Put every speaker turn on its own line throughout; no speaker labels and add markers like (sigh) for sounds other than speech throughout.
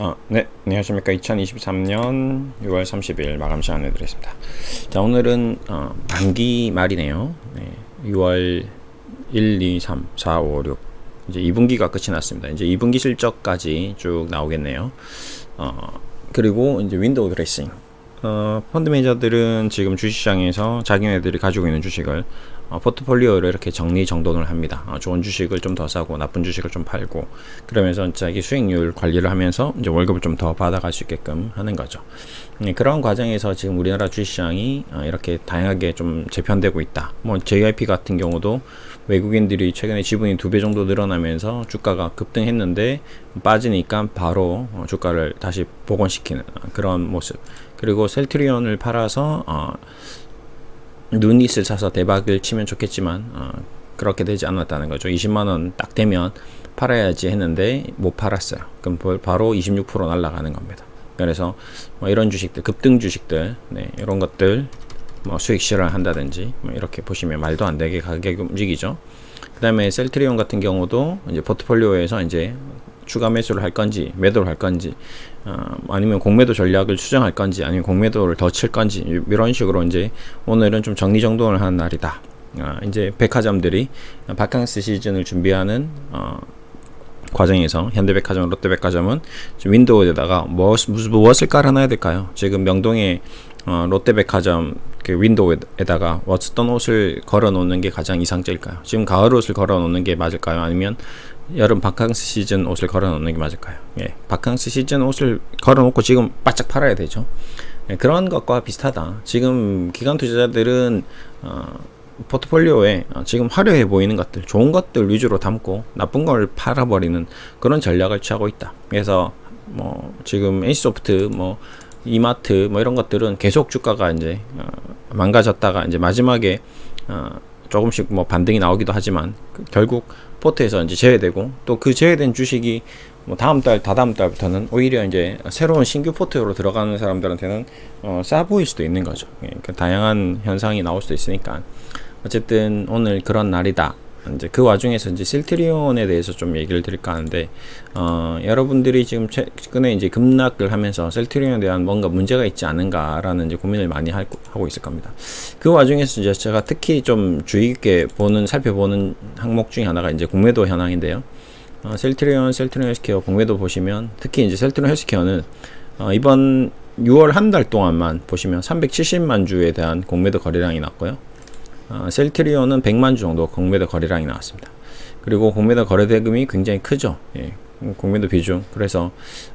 아, 네, 안녕하십니까. 2023년 6월 30일 마감 시간 해드리겠습니다. 자, 오늘은 어, 반기 말이네요. 네, 6월 1, 2, 3, 4, 5, 6. 이제 2분기가 끝이 났습니다. 이제 2분기 실적까지 쭉 나오겠네요. 어, 그리고 이제 윈도우 드레싱. 어, 펀드 매니저들은 지금 주식시장에서 자기네들이 가지고 있는 주식을 어, 포트폴리오를 이렇게 정리 정돈을 합니다. 어, 좋은 주식을 좀 더 사고 나쁜 주식을 좀 팔고 그러면서 자기 수익률 관리를 하면서 이제 월급을 좀 더 받아갈 수 있게끔 하는 거죠. 네, 그런 과정에서 지금 우리나라 주식시장이 어, 이렇게 다양하게 좀 재편되고 있다. 뭐 JYP 같은 경우도 외국인들이 최근에 지분이 두 배 정도 늘어나면서 주가가 급등했는데 빠지니까 바로 어, 주가를 다시 복원시키는 어, 그런 모습. 그리고 셀트리온을 팔아서 어, 눈잇을 사서 대박을 치면 좋겠지만 어, 그렇게 되지 않았다는 거죠. 20만 원 딱 되면 팔아야지 했는데 못 팔았어요. 그럼 바로 26% 날라가는 겁니다. 그래서 뭐 이런 주식들, 급등 주식들, 네, 이런 것들 뭐 수익 실현한다든지 뭐 이렇게 보시면 말도 안 되게 가격이 움직이죠. 그 다음에 셀트리온 같은 경우도 이제 포트폴리오에서 이제 추가 매수를 할 건지 매도를 할 건지 어, 아니면 공매도 전략을 수정할 건지 아니면 공매도를 더 칠 건지 이런 식으로 이제 오늘은 좀 정리정돈을 하는 날이다. 어, 이제 백화점들이 바캉스 시즌을 준비하는 어, 과정에서 현대백화점, 롯데백화점은 윈도우에다가 무엇, 무엇을 깔아놔야 될까요? 지금 명동에 어, 롯데백화점 그 윈도우에다가 어떤 옷을 걸어 놓는 게 가장 이상적일까요? 지금 가을 옷을 걸어 놓는 게 맞을까요? 아니면 여름 바캉스 시즌 옷을 걸어 놓는 게 맞을까요? 예, 바캉스 시즌 옷을 걸어 놓고 지금 바짝 팔아야 되죠. 예, 그런 것과 비슷하다. 지금 기관 투자자들은 어, 포트폴리오에 어, 지금 화려해 보이는 것들, 좋은 것들 위주로 담고 나쁜 걸 팔아버리는 그런 전략을 취하고 있다. 그래서 뭐 지금 에이소프트 뭐 이마트 뭐 이런 것들은 계속 주가가 이제 어, 망가졌다가 이제 마지막에 어, 조금씩 뭐 반등이 나오기도 하지만 그 결국 포트에서 이제 제외되고 또 그 제외된 주식이 뭐 다음 달 다다음 달부터는 오히려 이제 새로운 신규 포트로 들어가는 사람들한테는 어, 싸 보일 수도 있는 거죠. 예, 그 다양한 현상이 나올 수도 있으니까 어쨌든 오늘 그런 날이다. 이제 그 와중에서 이제 실트리온에 대해서 좀 얘기를 드릴까 하는데 어, 여러분들이 지금 최근에 이제 급락을 하면서 셀트리온에 대한 뭔가 문제가 있지 않은가라는 이제 고민을 많이 할, 하고 있을 겁니다. 그 와중에서 이제 제가 특히 좀 주의 깊게 보는 살펴보는 항목 중에 하나가 이제 공매도 현황인데요. 어, 셀트리온, 셀트리온 헬스케어 공매도 보시면 특히 이제 셀트리온 헬스케어는 어, 이번 6월 한 달 동안만 보시면 370만 주에 대한 공매도 거래량이 났고요. 어, 셀트리온은 100만 주 정도 공매도 거래량이 나왔습니다. 그리고 공매도 거래 대금이 굉장히 크죠. 예, 공매도 비중. 그래서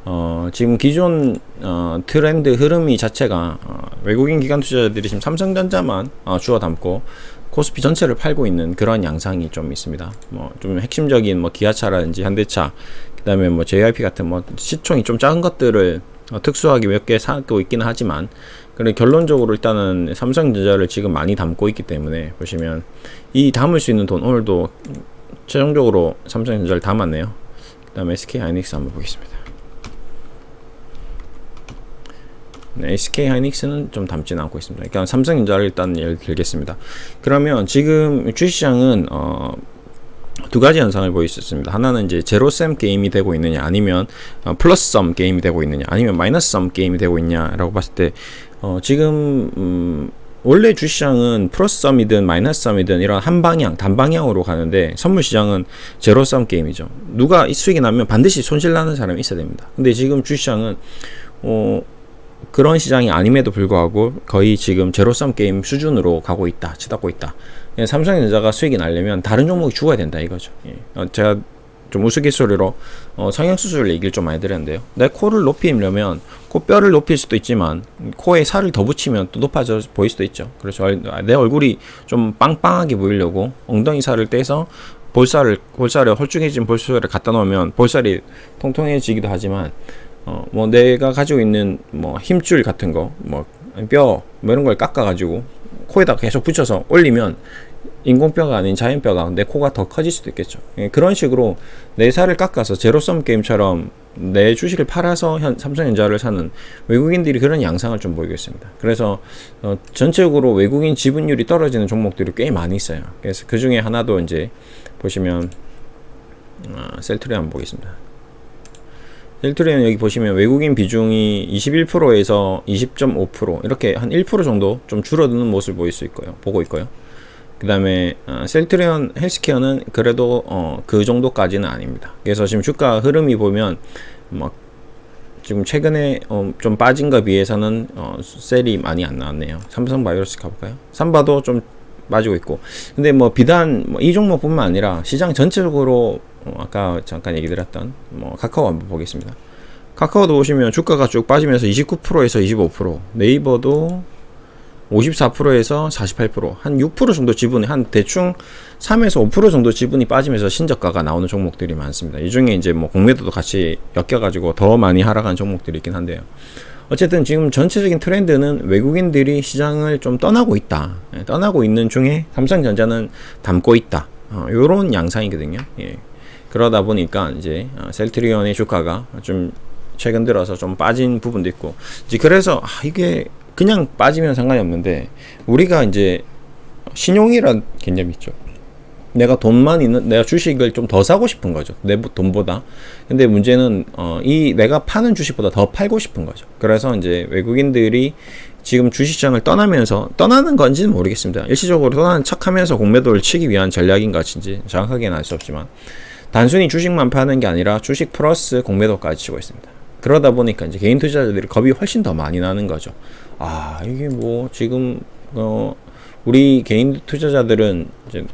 어, 지금 기존 어, 트렌드 흐름이 자체가 어, 외국인 기관 투자자들이 지금 삼성전자만 어, 주워 담고 코스피 전체를 팔고 있는 그런 양상이 좀 있습니다. 뭐 좀 핵심적인 뭐 기아차라든지 현대차, 그다음에 뭐 JYP 같은 뭐 시총이 좀 작은 것들을 어, 특수하게 몇 개 사고 있기는 하지만 그래 결론적으로 일단은 삼성전자를 지금 많이 담고 있기 때문에 보시면 이 담을 수 있는 돈 오늘도 최종적으로 삼성전자를 담았네요. 그다음에 SK 하이닉스 한번 보겠습니다. 네, SK 하이닉스는 좀 담지는 않고 있습니다. 그러니까 삼성전자를 일단 예를 들겠습니다. 그러면 지금 주식시장은 어, 두 가지 현상을 보이셨습니다. 하나는 이제 제로셈 게임이 되고 있느냐, 아니면 어, 플러스썸 게임이 되고 있느냐, 아니면 마이너스썸 게임이 되고 있냐라고 봤을 때 어, 지금 음, 원래 주시장은 플러스썸이든 마이너스썸이든 이런 한 방향, 단방향으로 가는데 선물 시장은 제로썸 게임이죠. 누가 수익이 나면 반드시 손실 나는 사람이 있어야 됩니다. 근데 지금 주시장은 어, 그런 시장이 아님에도 불구하고 거의 지금 제로썸 게임 수준으로 가고 있다, 치닫고 있다. 예, 삼성전자가 수익이 나려면 다른 종목이 죽어야 된다 이거죠. 예. 어, 제가 좀 우스갯소리로 어, 성형수술 얘기를 좀 많이 드렸는데요. 내 코를 높이려면 코뼈를 높일 수도 있지만 코에 살을 더 붙이면 또 높아져 보일 수도 있죠. 그래서 내 얼굴이 좀 빵빵하게 보이려고 엉덩이 살을 떼서 볼살을 볼살에 홀쭉해진 볼살을 갖다 놓으면 볼살이 통통해지기도 하지만 어, 뭐 내가 가지고 있는 뭐 힘줄 같은 거, 뭐 뼈, 뭐 이런 걸 깎아 가지고 코에다 계속 붙여서 올리면 인공뼈가 아닌 자연뼈가 내 코가 더 커질 수도 있겠죠. 예, 그런 식으로 내 살을 깎아서 제로섬 게임처럼 내 주식을 팔아서 현, 삼성전자를 사는 외국인들이 그런 양상을 좀 보이고 있습니다. 그래서 어, 전체적으로 외국인 지분율이 떨어지는 종목들이 꽤 많이 있어요. 그래서 그 중에 하나도 이제 보시면 어, 셀트리 한번 보겠습니다. 셀트리온 여기 보시면 외국인 비중이 21%에서 20.5% 이렇게 한 1% 정도 좀 줄어드는 모습을 보일 수 있고요. 보고 있고요. 그 다음에 어, 셀트리온 헬스케어는 그래도 어, 그 정도까지는 아닙니다. 그래서 지금 주가 흐름이 보면 뭐 지금 최근에 어, 좀 빠진 거 비해서는 어, 셀이 많이 안 나왔네요. 삼성 바이오로스 가볼까요? 삼바도 좀 빠지고 있고. 근데 뭐 비단 뭐 이 종목뿐만 아니라 시장 전체적으로 어, 아까 잠깐 얘기 드렸던 뭐 카카오 한번 보겠습니다. 카카오도 보시면 주가가 쭉 빠지면서 29%에서 25%, 네이버도 54%에서 48%한 6% 정도 지분이 한 대충 3에서 5% 정도 지분이 빠지면서 신저가가 나오는 종목들이 많습니다. 이 중에 이제 뭐 공매도도 같이 엮여가지고 더 많이 하락한 종목들이 있긴 한데요. 어쨌든 지금 전체적인 트렌드는 외국인들이 시장을 좀 떠나고 있다. 예, 떠나고 있는 중에 삼성전자는 담고 있다. 어, 요런 양상이거든요. 예. 그러다 보니까 이제 어, 셀트리온의 주가가 좀 최근 들어서 좀 빠진 부분도 있고 이제 그래서 아, 이게 그냥 빠지면 상관이 없는데 우리가 이제 신용이란 개념이 있죠. 내가 돈만 있는 내가 주식을 좀 더 사고 싶은 거죠. 내 돈보다. 근데 문제는 어, 이 내가 파는 주식보다 더 팔고 싶은 거죠. 그래서 이제 외국인들이 지금 주식시장을 떠나면서 떠나는 건지는 모르겠습니다. 일시적으로 떠나는 척하면서 공매도를 치기 위한 전략인 것인지 정확하게는 알 수 없지만 단순히 주식만 파는 게 아니라 주식 플러스 공매도까지 치고 있습니다. 그러다 보니까 이제 개인 투자자들이 겁이 훨씬 더 많이 나는 거죠. 아 이게 뭐 지금 어 우리 개인 투자자들은 이제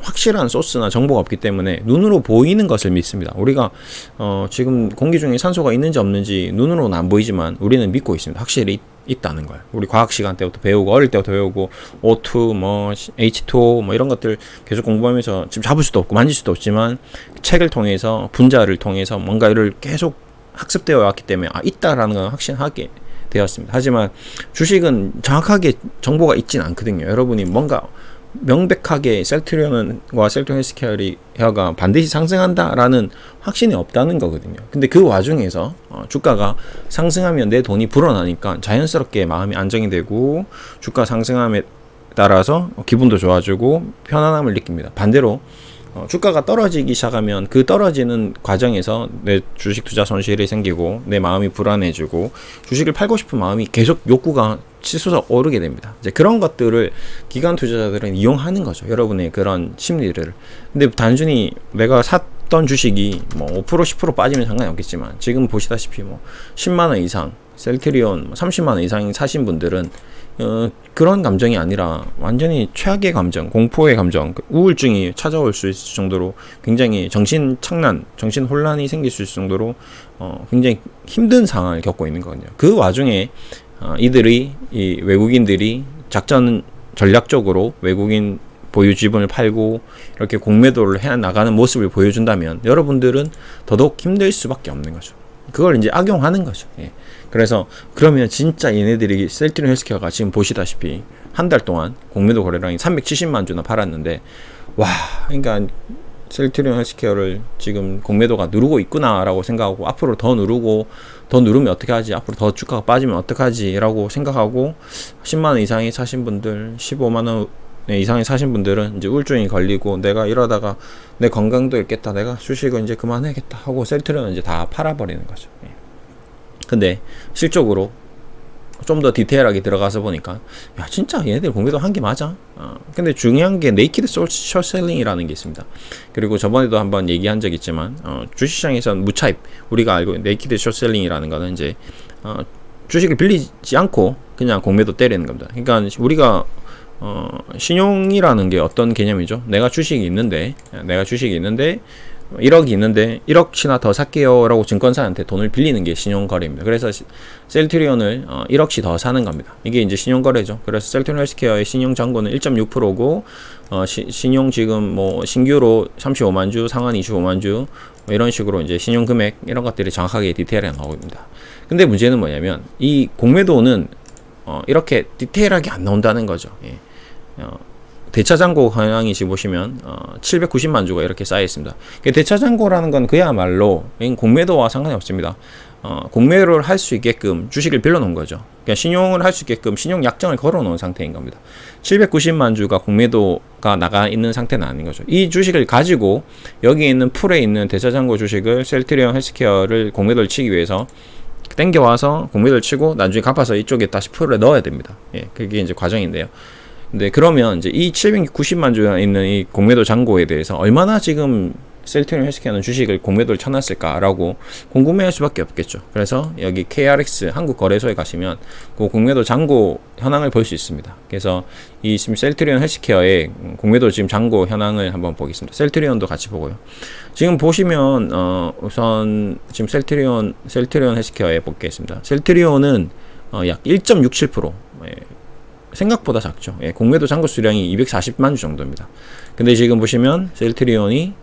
확실한 소스나 정보가 없기 때문에 눈으로 보이는 것을 믿습니다. 우리가 어 지금 공기 중에 산소가 있는지 없는지 눈으로는 안 보이지만 우리는 믿고 있습니다. 확실히 있, 다는 거예요. 우리 과학 시간 때부터 배우고 어릴 때부터 배우고 O2 뭐 H2O 뭐 이런 것들 계속 공부하면서 지금 잡을 수도 없고 만질 수도 없지만 책을 통해서 분자를 통해서 뭔가를 계속 학습되어 왔기 때문에 아 있다라는 건 확신하게 되었습니다. 하지만 주식은 정확하게 정보가 있진 않거든요. 여러분이 뭔가 명백하게 셀트리온과 셀트리온 헬스케어가 반드시 상승한다라는 확신이 없다는 거거든요. 근데 그 와중에서 어, 주가가 상승하면 내 돈이 불어나니까 자연스럽게 마음이 안정이 되고 주가 상승함에 따라서 기분도 좋아지고 편안함을 느낍니다. 반대로 어, 주가가 떨어지기 시작하면 그 떨어지는 과정에서 내 주식 투자 손실이 생기고 내 마음이 불안해지고 주식을 팔고 싶은 마음이 계속 욕구가 치솟아 오르게 됩니다. 이제 그런 것들을 기관 투자자들은 이용하는 거죠. 여러분의 그런 심리를. 근데 단순히 내가 샀던 주식이 뭐 5% 10% 빠지면 상관이 없겠지만 지금 보시다시피 뭐 10만 원 이상 셀트리온 30만 뭐원 이상 사신 분들은 어, 그런 감정이 아니라 완전히 최악의 감정, 공포의 감정, 그 우울증이 찾아올 수 있을 정도로 굉장히 정신 착란, 정신 혼란이 생길 수 있을 정도로 어, 굉장히 힘든 상황을 겪고 있는 거거든요. 그 와중에 어, 이들이 이 외국인들이 작전 전략적으로 외국인 보유 지분을 팔고 이렇게 공매도를 해 나가는 모습을 보여준다면 여러분들은 더더욱 힘들 수밖에 없는 거죠. 그걸 이제 악용하는 거죠. 예. 그래서 그러면 진짜 얘네들이 셀트리온 헬스케어가 지금 보시다시피 한 달 동안 공매도 거래량이 370만 주나 팔았는데 와 그러니까 셀트리온 헬스케어를 지금 공매도가 누르고 있구나라고 생각하고 앞으로 더 누르고 더 누르면 어떻게 하지 앞으로 더 주가가 빠지면 어떡하지라고 생각하고 10만 원 이상이 사신 분들 15만 원 이상이 사신 분들은 이제 우울증이 걸리고 내가 이러다가 내 건강도 잃겠다 내가 주식을 이제 그만해야겠다 하고 셀트리온 이제 다 팔아버리는 거죠. 예. 근데 실적으로 좀 더 디테일하게 들어가서 보니까 야 진짜 얘네들 공개도 한 게 맞아. 어, 근데 중요한 게 네이키드 숏셀링이라는 게 있습니다. 그리고 저번에도 한번 얘기한 적 있지만 어, 주식시장에서는 무차입 우리가 알고 있는 네이키드 숏셀링이라는 거는 이제 어, 주식을 빌리지 않고 그냥 공매도 때리는 겁니다. 그러니까 우리가 어, 신용이라는 게 어떤 개념이죠? 내가 주식이 있는데 내가 주식이 있는데 1억이 있는데 1억치나 더 살게요 라고 증권사한테 돈을 빌리는 게 신용거래입니다. 그래서 셀트리온을 어, 1억치 더 사는 겁니다. 이게 이제 신용거래죠. 그래서 셀트리온 헬스케어의 신용잔고는 1.6%고 어, 시, 신용 지금 뭐 신규로 35만 주, 상한 25만 주 뭐 이런 식으로 이제 신용 금액 이런 것들이 정확하게 디테일하게 나옵니다. 근데 문제는 뭐냐면 이 공매도는 어, 이렇게 디테일하게 안 나온다는 거죠. 예. 어, 대차장고 현황이 지금 보시면 어, 790만 주가 이렇게 쌓여 있습니다. 그 대차장고라는 건 그야말로 공매도와 상관이 없습니다. 어, 공매를 할 수 있게끔 주식을 빌려놓은 거죠. 그러니까 신용을 할 수 있게끔 신용 약정을 걸어놓은 상태인 겁니다. 790만 주가 공매도가 나가 있는 상태는 아닌 거죠. 이 주식을 가지고 여기 있는 풀에 있는 대차장고 주식을 셀트리온 헬스케어를 공매도를 치기 위해서 땡겨와서 공매도를 치고 나중에 갚아서 이쪽에 다시 풀에 넣어야 됩니다. 예, 그게 이제 과정인데요. 근데 그러면 이제 이 790만 주에 있는 이 공매도 잔고에 대해서 얼마나 지금 셀트리온 헬스케어는 주식을 공매도를 쳐놨을까라고 궁금해할 수밖에 없겠죠. 그래서 여기 KRX 한국 거래소에 가시면 그 공매도 잔고 현황을 볼 수 있습니다. 그래서 이 지금 셀트리온 헬스케어의 공매도 지금 잔고 현황을 한번 보겠습니다. 셀트리온도 같이 보고요. 지금 보시면 어 우선 지금 셀트리온 셀트리온 헬스케어에 보겠습니다. 셀트리온은 어 약 1.67% 예. 생각보다 작죠. 예, 공매도 잔고 수량이 240만 주 정도입니다. 근데 지금 보시면 셀트리온이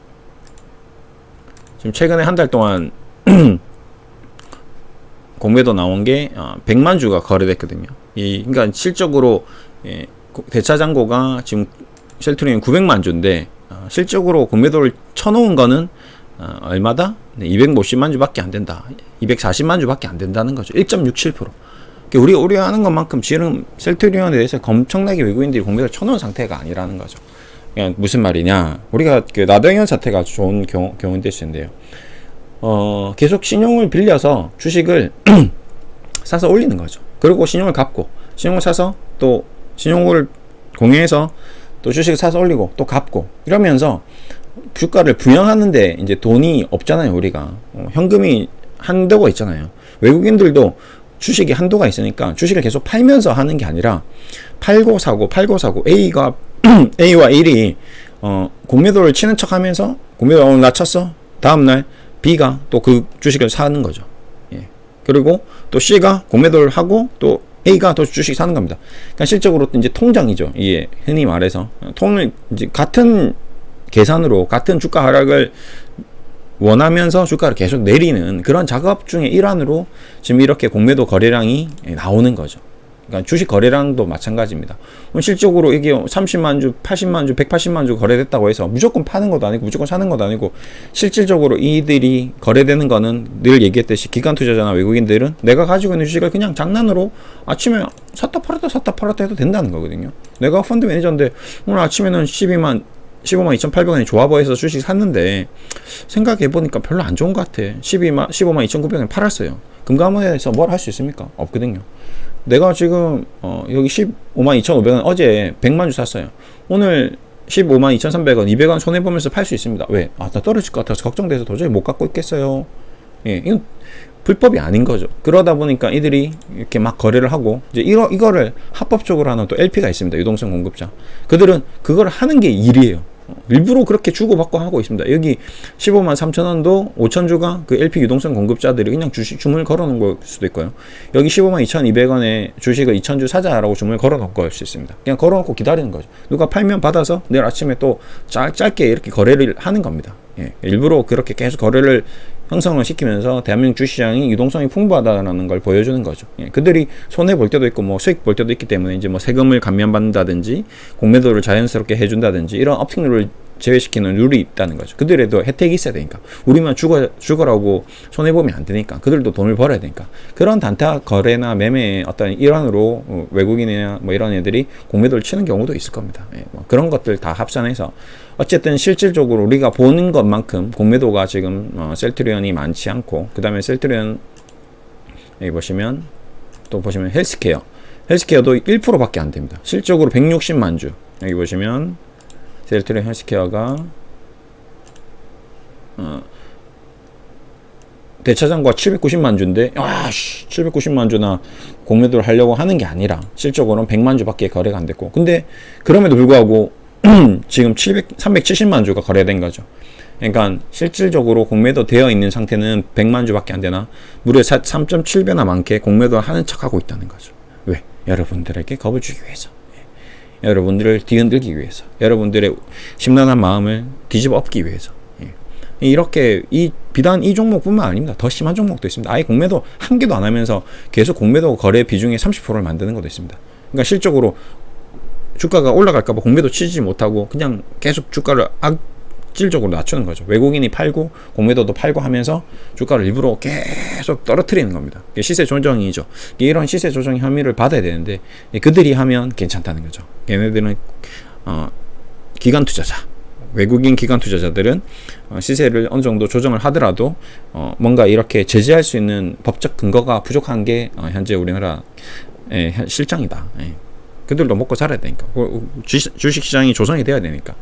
지금 최근에 한 달 동안 (clears throat) 공매도 나온 게 어, 100만 주가 거래됐거든요. 이 그러니까 실적으로 예, 대차 잔고가 지금 셀트리온 900만 주인데 어, 실적으로 공매도를 쳐놓은 거는 어, 얼마다? 네, 250만 주밖에 안 된다. 240만 주밖에 안 된다는 거죠. 1.67%. 우리 우려하는 것만큼 지금 셀트리온에 대해서 엄청나게 외국인들이 공매도를 쳐놓은 상태가 아니라는 거죠. 그냥 무슨 말이냐? 우리가 그 나병현 사태가 좋은 경우, 경우인 데인데요. 어, 계속 신용을 빌려서 주식을 (clears throat) 사서 올리는 거죠. 그리고 신용을 갚고 신용을 사서 또 신용을 공유해서 또 주식을 사서 올리고 또 갚고 이러면서 주가를 부양하는데 이제 돈이 없잖아요 우리가 어, 현금이 한도가 있잖아요 외국인들도 주식이 한도가 있으니까 주식을 계속 팔면서 하는 게 아니라 팔고 사고 팔고 사고 A가 (clears throat) A와 1이 어, 공매도를 치는 척 하면서 공매도 어, 낮췄어 다음날 B가 또 그 주식을 사는 거죠 예. 그리고 또 C가 공매도를 하고 또 A가 또 주식 사는 겁니다. 그러니까 실적으로 이제 통장이죠. 이게 흔히 말해서 통을 이제 같은 계산으로 같은 주가 하락을 원하면서 주가를 계속 내리는 그런 작업 중의 일환으로 지금 이렇게 공매도 거래량이 나오는 거죠. 그러니까 주식 거래량도 마찬가지입니다. 실질적으로 이게 30만 주, 80만 주, 180만 주 거래됐다고 해서 무조건 파는 것도 아니고 무조건 사는 것도 아니고 실질적으로 이들이 거래되는 거는 늘 얘기했듯이 기관 투자자나 외국인들은 내가 가지고 있는 주식을 그냥 장난으로 아침에 샀다 팔았다 샀다 팔았다 해도 된다는 거거든요. 내가 펀드 매니저인데 오늘 아침에는 12만 15만 2,800원에 조합원에서 주식 샀는데 생각해 보니까 별로 안 좋은 것 같아. 12만 15만 2,900원에 팔았어요. 금감원에서 뭘 할 수 있습니까? 없거든요. 내가 지금 어 여기 15만 2,500원 어제 100만 주 샀어요. 오늘 15만 2,300원, 200원 손해 보면서 팔 수 있습니다. 왜? 아, 나 떨어질 것 같아서 걱정돼서 도저히 못 갖고 있겠어요. 예, 이건 불법이 아닌 거죠. 그러다 보니까 이들이 이렇게 막 거래를 하고 이제 이거 이거를 합법적으로 하는 또 LP가 있습니다. 유동성 공급자. 그들은 그걸 하는 게 일이에요. 일부러 그렇게 주고받고 하고 있습니다. 여기 15만 3천 원도 5천 주가 그 LP 유동성 공급자들이 그냥 주식 주문을 걸어놓은 걸 수도 있고요. 여기 15만 2,200원에 주식을 2천 주 사자라고 주문을 걸어놓을 걸수 있습니다. 그냥 걸어놓고 기다리는 거죠. 누가 팔면 받아서 내일 아침에 또 짧, 짧게 이렇게 거래를 하는 겁니다. 예, 일부러 그렇게 계속 거래를 형성을 시키면서 대한민국 주시장이 유동성이 풍부하다라는 걸 보여주는 거죠. 예, 그들이 손해 볼 때도 있고 뭐 수익 볼 때도 있기 때문에 이제 뭐 세금을 감면받는다든지 공매도를 자연스럽게 해준다든지 이런 업팅률을 제외시키는 룰이 있다는 거죠. 그들에도 혜택이 있어야 되니까. 우리만 죽어, 죽어라고 손해보면 안 되니까. 그들도 돈을 벌어야 되니까. 그런 단타 거래나 매매의 어떤 일환으로 어, 외국인이나 뭐 이런 애들이 공매도를 치는 경우도 있을 겁니다. 예, 뭐 그런 것들 다 합산해서 어쨌든 실질적으로 우리가 보는 것만큼 공매도가 지금 어, 셀트리온이 많지 않고 그 다음에 셀트리온 여기 보시면 또 보시면 헬스케어 헬스케어도 1%밖에 안 됩니다. 실적으로 160만 주 여기 보시면 셀트리온 헬스케어가 어, 대차장과 790만 주인데 아씨 790만 주나 공매도를 하려고 하는 게 아니라 실적으로는 100만 주밖에 거래가 안 됐고 근데 그럼에도 불구하고 (clears throat) 지금 700, 370만 주가 거래된 거죠. 그러니까 실질적으로 공매도 되어 있는 상태는 100만 주밖에 안 되나 무려 3.7배나 많게 공매도 하는 척하고 있다는 거죠. 왜? 여러분들에게 겁을 주기 위해서. 예. 여러분들을 뒤흔들기 위해서. 여러분들의 심란한 마음을 뒤집어 엎기 위해서. 예. 이렇게 이 비단 이 종목뿐만 아닙니다. 더 심한 종목도 있습니다. 아예 공매도 한 개도 안 하면서 계속 공매도 거래 비중의 30%를 만드는 것도 있습니다. 그러니까 실적으로 주가가 올라갈까봐 공매도 치지 못하고 그냥 계속 주가를 악 질적으로 낮추는 거죠. 외국인이 팔고 공매도도 팔고 하면서 주가를 일부러 계속 떨어뜨리는 겁니다. 시세 조정이죠. 이런 시세 조정 혐의를 받아야 되는데 그들이 하면 괜찮다는 거죠. 얘네들은 어, 기관 투자자, 외국인 기관 투자자들은 어, 시세를 어느 정도 조정을 하더라도 어, 뭔가 이렇게 제재할 수 있는 법적 근거가 부족한 게 어, 현재 우리나라 의 현- 실정이다. 예. 그들도 먹고 살아야 되니까 어, 주식, 주식 시장이 조성이 돼야 되니까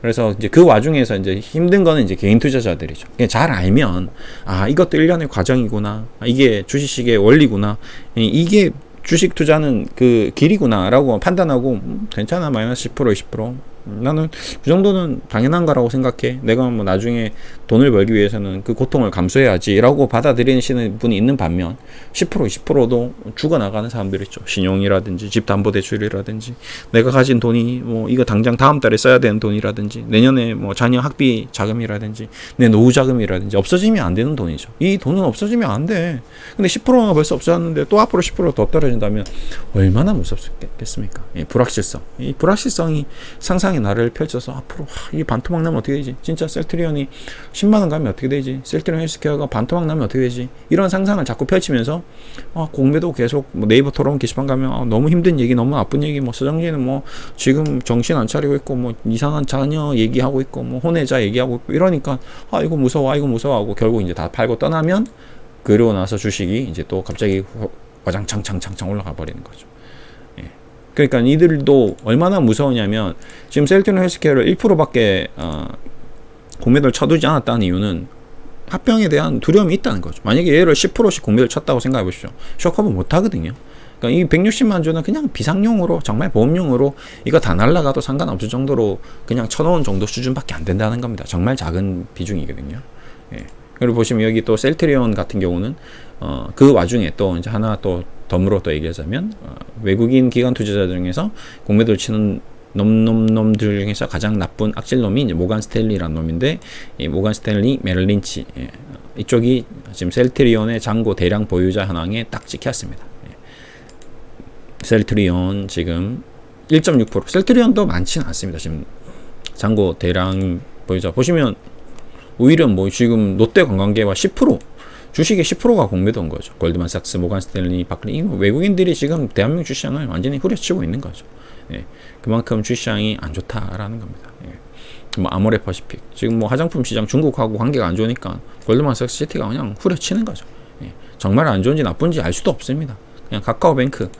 그래서 이제 그 와중에서 이제 힘든 거는 이제 개인 투자자들이죠. 잘 알면 아 이것도 일련의 과정이구나. 아, 이게 주식시계의 원리구나. 이- 이게 주식 투자는 그 길이구나라고 판단하고 음, 괜찮아 마이너스 10% 20% 음, 나는 그 정도는 당연한 거라고 생각해. 내가 뭐 나중에 돈을 벌기 위해서는 그 고통을 감수해야지라고 받아들이시는 분이 있는 반면 10% 20%도 죽어나가는 사람들 있죠. 신용이라든지 집담보대출이라든지 내가 가진 돈이 뭐 이거 당장 다음 달에 써야 되는 돈이라든지 내년에 뭐 자녀 학비 자금이라든지 내 노후 자금이라든지 없어지면 안 되는 돈이죠. 이 돈은 없어지면 안 돼. 근데 10%가 벌써 없어졌는데 또 앞으로 10%더 떨어진다면 얼마나 무섭겠습니까? 예, 불확실성. 이 불확실성이 상상의 나를 펼쳐서 앞으로 하, 이게 반토막 나면 어떻게 되지? 진짜 셀트리온이 10만 원 가면 어떻게 되지? 셀트리온 헬스케어가 반토막 나면 어떻게 되지? 이런 상상을 자꾸 펼치면서 아, 공매도 계속 뭐 네이버 토론 게시판 가면 아, 너무 힘든 얘기, 너무 나쁜 얘기, 뭐 서정진은 뭐 지금 정신 안 차리고 있고 뭐 이상한 자녀 얘기하고 있고 뭐 혼외자 얘기하고 있고 이러니까 아 이거 무서워, 아 이거 무서워하고 결국 이제 다 팔고 떠나면 그러고 나서 주식이 이제 또 갑자기 와장창창창창 올라가 버리는 거죠. 예. 그러니까 이들도 얼마나 무서우냐면 지금 셀트리온 헬스케어를 1%밖에 어, 공매도를 쳐두지 않았다는 이유는 합병에 대한 두려움이 있다는 거죠. 만약에 얘를 10%씩 공매를 쳤다고 생각해 보십시오. 쇼커버 못 하거든요. 그러니까 이 160만 주는 그냥 비상용으로 정말 보험용으로 이거 다 날라가도 상관없을 정도로 그냥 쳐놓은 정도 수준밖에 안 된다는 겁니다. 정말 작은 비중이거든요. 예. 그리고 보시면 여기 또 셀트리온 같은 경우는 어, 그 와중에 또 이제 하나 또 덤으로 또 얘기하자면 어, 외국인 기관 투자자 중에서 공매도를 치는 놈놈놈들 중에서 가장 나쁜 악질 놈이 이제 모간 스탠리라는 놈인데 이 모간 스탠리 메릴린치 예, 이쪽이 지금 셀트리온의 잔고 대량 보유자 현황에 딱 찍혔습니다. 예. 셀트리온 지금 1.6% 셀트리온도 많지는 않습니다. 지금 잔고 대량 보유자 보시면 오히려 뭐 지금 롯데 관광계와 10% 주식의 10%가 공매도인 거죠. 골드만삭스, 모간 스탠리, 바클리 이 외국인들이 지금 대한민국 주시장을 완전히 후려치고 있는 거죠. 예, 그만큼 주시장이 안 좋다라는 겁니다. 예. 뭐 아모레 퍼시픽 지금 뭐 화장품 시장 중국하고 관계가 안 좋으니까 골드만삭스 시티가 그냥 후려치는 거죠. 예. 정말 안 좋은지 나쁜지 알 수도 없습니다. 그냥 카카오뱅크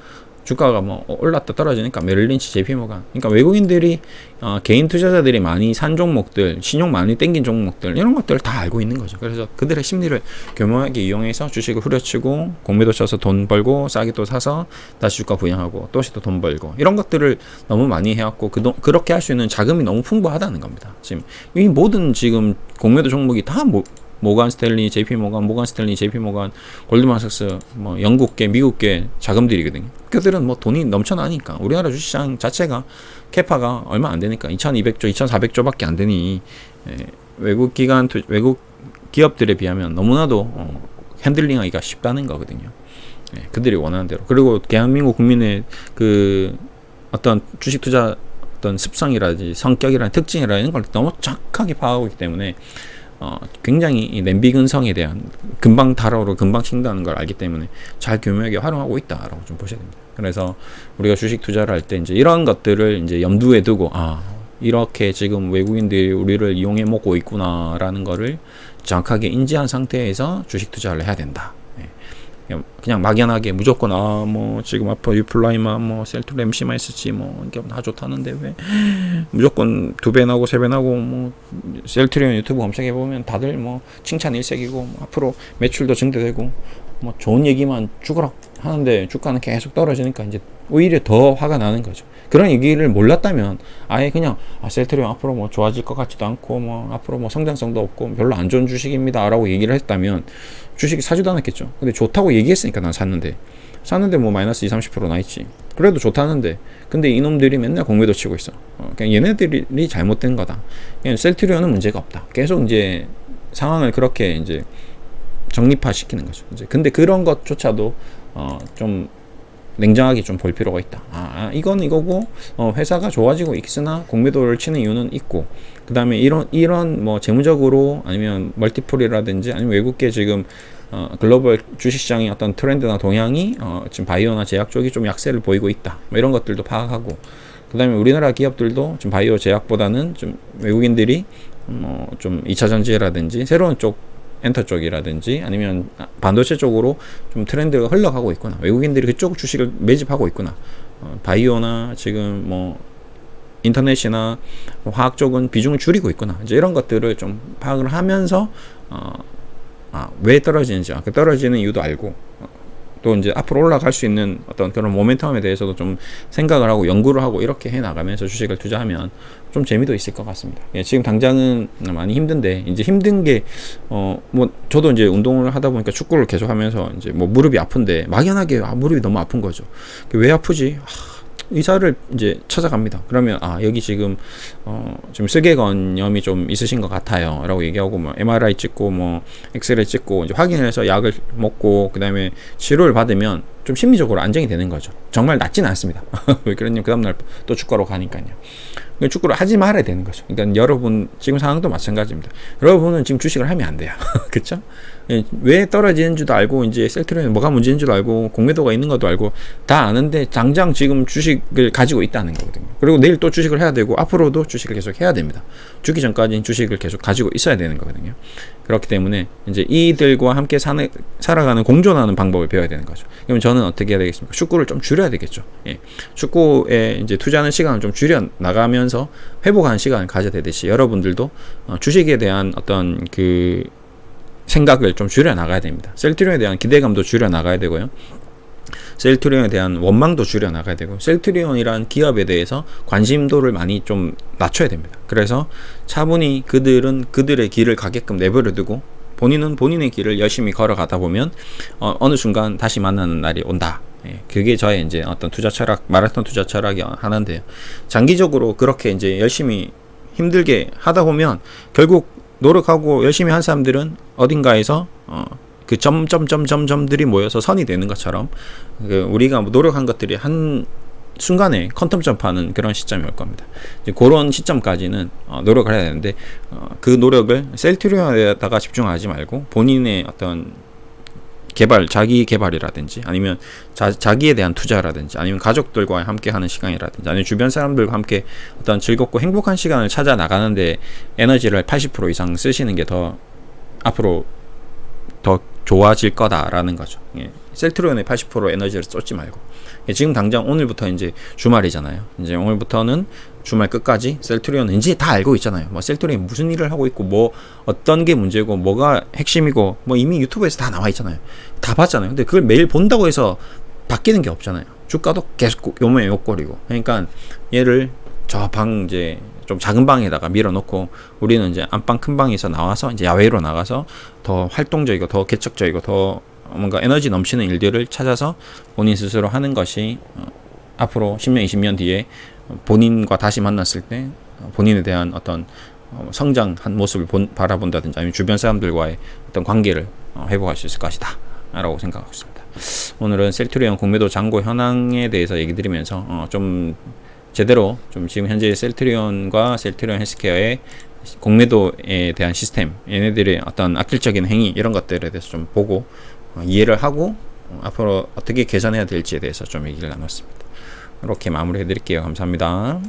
주가가 뭐 올랐다 떨어지니까 메릴린치, JP모간. 그러니까 외국인들이 어, 개인 투자자들이 많이 산 종목들, 신용 많이 땡긴 종목들 이런 것들을 다 알고 있는 거죠. 그래서 그들의 심리를 교묘하게 이용해서 주식을 후려치고 공매도 쳐서 돈 벌고 싸게 또 사서 다시 주가 부양하고 또시 또 돈 벌고 이런 것들을 너무 많이 해왔고 그동, 그렇게 할 수 있는 자금이 너무 풍부하다는 겁니다. 지금 이 모든 지금 공매도 종목이 다 뭐, 모간 스탠리, JP 모간, 모간 스탠리, JP 모간, 골드만삭스, 뭐 영국계, 미국계 자금들이거든요. 그들은 뭐 돈이 넘쳐나니까 우리나라 주식시장 자체가 캐파가 얼마 안 되니까 2,200조, 2,400조밖에 안 되니 에, 외국 기관, 투, 외국 기업들에 비하면 너무나도 어, 핸들링하기가 쉽다는 거거든요. 예, 그들이 원하는 대로. 그리고 대한민국 국민의 그 어떤 주식 투자 어떤 습성이라든지 성격이라는 특징이라는 걸 너무 정확하게 파악하고 있기 때문에 어, 굉장히 이 냄비 근성에 대한 금방 달아오르 금방 식는다는 걸 알기 때문에 잘 교묘하게 활용하고 있다라고 좀 보셔야 됩니다. 그래서 우리가 주식 투자를 할 때 이제 이런 것들을 이제 염두에 두고 아 이렇게 지금 외국인들이 우리를 이용해 먹고 있구나라는 거를 정확하게 인지한 상태에서 주식 투자를 해야 된다. 예. 그냥- 막연하게 무조건 아 뭐 지금 아파 유플라이마 뭐 셀트로 MC만 있었지 뭐 이게 다 좋다는데 왜 무조건 두 배 나고 세 배 나고 뭐 셀트리온 유튜브 검색해 보면 다들 뭐 칭찬 일색이고 뭐 앞으로 매출도 증대되고 뭐 좋은 얘기만 죽어라 하는데 주가는 계속 떨어지니까 이제 오히려 더 화가 나는 거죠. 그런 얘기를 몰랐다면 아예 그냥 아, 셀트리온 앞으로 뭐 좋아질 것 같지도 않고 뭐 앞으로 뭐 성장성도 없고 별로 안 좋은 주식입니다라고 얘기를 했다면 주식이 사지도 않았겠죠. 근데 좋다고 얘기했으니까 난 샀는데 샀는데 뭐 마이너스 20, 30%나 있지. 그래도 좋다는데 근데 이놈들이 맨날 공매도 치고 있어. 어, 그냥 얘네들이 잘못된 거다. 그냥 셀트리온은 문제가 없다. 계속 이제 상황을 그렇게 이제 정립화 시키는 거죠. 이제 근데 그런 것조차도 어, 좀 냉정하게 좀 볼 필요가 있다. 아, 아, 이건 이거고 어, 회사가 좋아지고 있으나 공매도를 치는 이유는 있고 그 다음에 이런 이런 뭐 재무적으로 아니면 멀티플이라든지 아니면 외국계 지금 어, 글로벌 주식시장의 어떤 트렌드나 동향이 어, 지금 바이오나 제약 쪽이 좀 약세를 보이고 있다. 뭐 이런 것들도 파악하고 그 다음에 우리나라 기업들도 좀 바이오 제약보다는 좀 외국인들이 뭐좀 2차 전지라든지 새로운 쪽 엔터 쪽이라든지 아니면 반도체 쪽으로 좀 트렌드가 흘러가고 있구나. 외국인들이 그쪽 주식을 매집하고 있구나. 어, 바이오나 지금 뭐 인터넷이나 뭐 화학 쪽은 비중을 줄이고 있구나. 이제 이런 것들을 좀 파악을 하면서 어, 아, 왜 떨어지는지, 아, 그 떨어지는 이유도 알고 어, 또 이제 앞으로 올라갈 수 있는 어떤 그런 모멘텀에 대해서도 좀 생각을 하고 연구를 하고 이렇게 해 나가면서 주식을 투자하면 좀 재미도 있을 것 같습니다. 예, 지금 당장은 많이 힘든데 이제 힘든 게 어 뭐 저도 이제 운동을 하다 보니까 축구를 계속 하면서 이제 뭐 무릎이 아픈데 막연하게 아, 무릎이 너무 아픈 거죠. 왜 아프지? 하, 의사를 이제 찾아갑니다. 그러면 아 여기 지금 어 지금 슬개건염이 좀 있으신 것 같아요라고 얘기하고 뭐 MRI 찍고 뭐 엑스레이 찍고 이제 확인해서 약을 먹고 그다음에 치료를 받으면 좀 심리적으로 안정이 되는 거죠. 정말 낫지는 않습니다. (laughs) 왜 그러냐면 그 다음날 또 축구로 가니까요. 축구를 하지 말아야 되는 거죠. 그러니까 여러분 지금 상황도 마찬가지입니다. 여러분은 지금 주식을 하면 안 돼요. (laughs) 그렇죠? 왜 떨어지는 줄도 알고 이제 셀트리온 뭐가 문제인 줄 알고 공매도가 있는 것도 알고 다 아는데 당장 지금 주식을 가지고 있다는 거거든요. 그리고 내일 또 주식을 해야 되고 앞으로도 주식을 계속 해야 됩니다. 주기 전까지는 주식을 계속 가지고 있어야 되는 거거든요. 그렇기 때문에 이제 이들과 함께 사는, 살아가는 공존하는 방법을 배워야 되는 거죠. 그럼 저는 어떻게 해야 되겠습니까? 축구를 좀 줄여야 되겠죠. 예. 축구에 이제 투자하는 시간을 좀 줄여 나가면서 회복하는 시간을 가져야 되듯이 여러분들도 어, 주식에 대한 어떤 그 생각을 좀 줄여 나가야 됩니다. 셀트리온에 대한 기대감도 줄여 나가야 되고요. 셀트리온에 대한 원망도 줄여 나가야 되고 셀트리온이란 기업에 대해서 관심도를 많이 좀 낮춰야 됩니다. 그래서 차분히 그들은 그들의 길을 가게끔 내버려 두고 본인은 본인의 길을 열심히 걸어가다 보면 어, 느 순간 다시 만나는 날이 온다. 예, 그게 저의 이제 어떤 투자 철학, 마라톤 투자 철학이 하나인데요. 장기적으로 그렇게 이제 열심히 힘들게 하다 보면 결국 노력하고 열심히 한 사람들은 어딘가에서 어, 그 점점점점점들이 모여서 선이 되는 것처럼 그 우리가 뭐 노력한 것들이 한 순간에 퀀텀 점프하는 그런 시점이 올 겁니다. 이제 그런 시점까지는 어, 노력을 해야 되는데 어, 그 노력을 셀트리온에다가 집중하지 말고 본인의 어떤 개발, 자기 개발이라든지 아니면 자, 자기에 대한 투자라든지 아니면 가족들과 함께 하는 시간이라든지 아니면 주변 사람들과 함께 어떤 즐겁고 행복한 시간을 찾아 나가는데 에너지를 80% 이상 쓰시는 게 더 앞으로 더 좋아질 거다라는 거죠. 예. 셀트리온에 80% 에너지를 쏟지 말고 예. 지금 당장 오늘부터 이제 주말이잖아요. 이제 오늘부터는 주말 끝까지 셀트리온은 이제 다 알고 있잖아요. 뭐 셀트리온이 무슨 일을 하고 있고 뭐 어떤 게 문제고 뭐가 핵심이고 뭐 이미 유튜브에서 다 나와 있잖아요. 다 봤잖아요. 근데 그걸 매일 본다고 해서 바뀌는 게 없잖아요. 주가도 계속 요매 요거리고. 그러니까 얘를 저 방 이제 좀 작은 방에다가 밀어놓고 우리는 이제 안방 큰 방에서 나와서 이제 야외로 나가서 더 활동적이고 더 개척적이고 더 뭔가 에너지 넘치는 일들을 찾아서 본인 스스로 하는 것이 어, 앞으로 10년, 20년 뒤에 본인과 다시 만났을 때 본인에 대한 어떤 어, 성장한 모습을 본, 바라본다든지 아니면 주변 사람들과의 어떤 관계를 어, 회복할 수 있을 것이다. 라고 생각하고 있습니다. 오늘은 셀트리온 공매도 잔고 현황에 대해서 얘기 드리면서 어, 좀 제대로 좀 지금 현재 셀트리온과 셀트리온 헬스케어의 공매도에 대한 시스템 얘네들의 어떤 악질적인 행위 이런 것들에 대해서 좀 보고 이해를 하고 앞으로 어떻게 개선해야 될지에 대해서 좀 얘기를 나눴습니다. 이렇게 마무리해 드릴게요. 감사합니다.